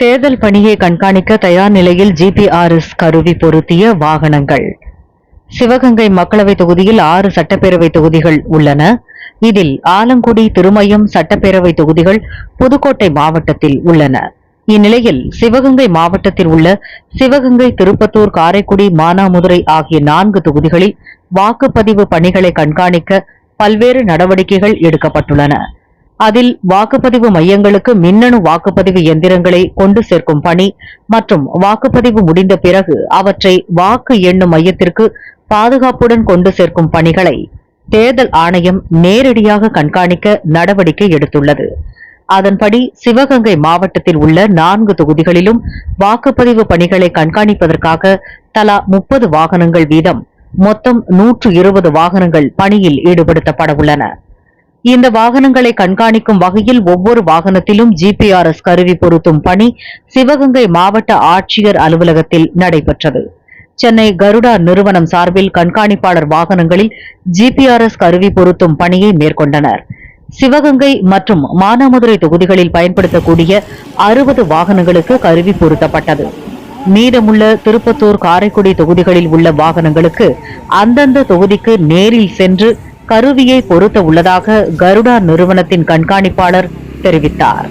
தேர்தல் பணியை கண்காணிக்க தயார் நிலையில் ஜிபிஆர்எஸ் கருவி பொருத்திய வாகனங்கள். சிவகங்கை மக்களவை தொகுதியில் ஆறு சட்டப்பேரவை தொகுதிகள் உள்ளன. இதில் ஆலங்குடி திருமயம் சட்டப்பேரவை தொகுதிகள் புதுக்கோட்டை மாவட்டத்தில் உள்ளன. இந்நிலையில் சிவகங்கை மாவட்டத்தில் உள்ள சிவகங்கை திருப்பத்தூர் காரைக்குடி மானாமதுரை ஆகிய நான்கு தொகுதிகளில் வாக்குப்பதிவு பணிகளை கண்காணிக்க பல்வேறு நடவடிக்கைகள் எடுக்கப்பட்டுள்ளன. அதில் வாக்குப்பதிவு மையங்களுக்கு மின்னணு வாக்குப்பதிவு எந்திரங்களை கொண்டு சேர்க்கும் பணி மற்றும் வாக்குப்பதிவு முடிந்த பிறகு அவற்றை வாக்கு எண்ணும் மையத்திற்கு பாதுகாப்புடன் கொண்டு சேர்க்கும் பணிகளை தேர்தல் ஆணையம் நேரடியாக கண்காணிக்க நடவடிக்கை எடுத்துள்ளது. அதன்படி சிவகங்கை மாவட்டத்தில் உள்ள நான்கு தொகுதிகளிலும் வாக்குப்பதிவு பணிகளை கண்காணிப்பதற்காக தலா முப்பது வாகனங்கள் வீதம் மொத்தம் நூற்று இருபது வாகனங்கள் பணியில் ஈடுபடுத்தப்பட உள்ளன. இந்த வாகனங்களை கண்காணிக்கும் வகையில் ஒவ்வொரு வாகனத்திலும் ஜிபிஆர்எஸ் கருவி பொருத்தும் பணி சிவகங்கை மாவட்ட ஆட்சியர் அலுவலகத்தில் நடைபெற்றது. சென்னை கருடா நிறுவனம் சார்பில் கண்காணிப்பாளர் வாகனங்களில் ஜிபிஆர்எஸ் கருவி பொருத்தும் பணியை மேற்கொண்டனர். சிவகங்கை மற்றும் மானாமதுரை தொகுதிகளில் பயன்படுத்தக்கூடிய அறுபது வாகனங்களுக்கு கருவி பொருத்தப்பட்டது. மீதமுள்ள திருப்பத்தூர் காரைக்குடி தொகுதிகளில் உள்ள வாகனங்களுக்கு அந்தந்த தொகுதிக்கு நேரில் சென்று கருவியை பொருத்த உள்ளதாக கருடா நிறுவனத்தின் கண்காணிப்பாளர் தெரிவித்தார்.